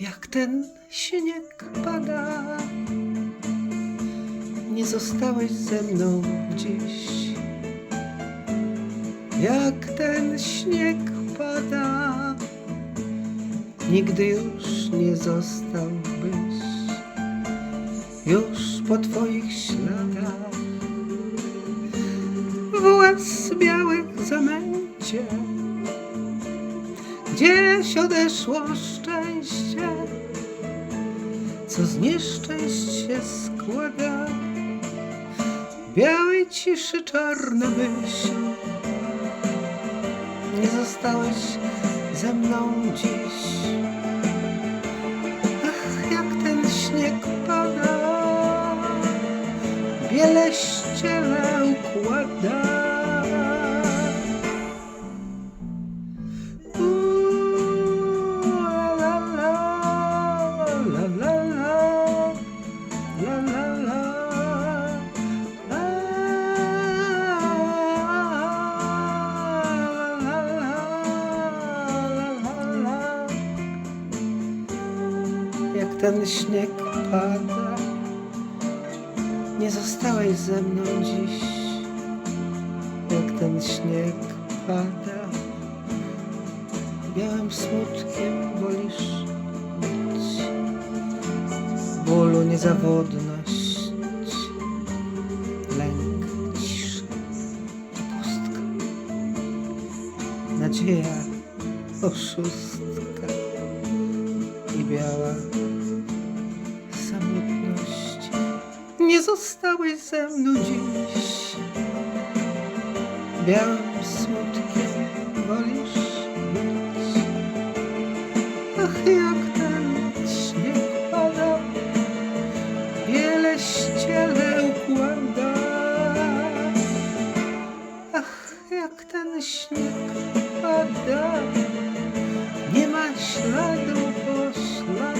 jak ten śnieg pada. Nie zostałeś ze mną dziś, jak ten śnieg pada. Nigdy już nie zostałbyś, już po twoich śladach. W łez białych zamęcie, gdzieś odeszło szczęście, co z nieszczęść się składa. Białej ciszy czarna myśl, nie zostałeś ze mną dziś. Ach, jak ten śnieg pada, biele ten śnieg pada, nie zostałeś ze mną dziś. Jak ten śnieg pada, białym smutkiem wolisz być. Bólu niezawodność, lęk, cisza, pustka, nadzieja, oszustka i biała nie zostałeś ze mną dziś. Białym smutkiem wolisz być. Ach, jak ten śnieg pada, wiele ściele układa. Ach, jak ten śnieg pada, nie ma śladu po śladu.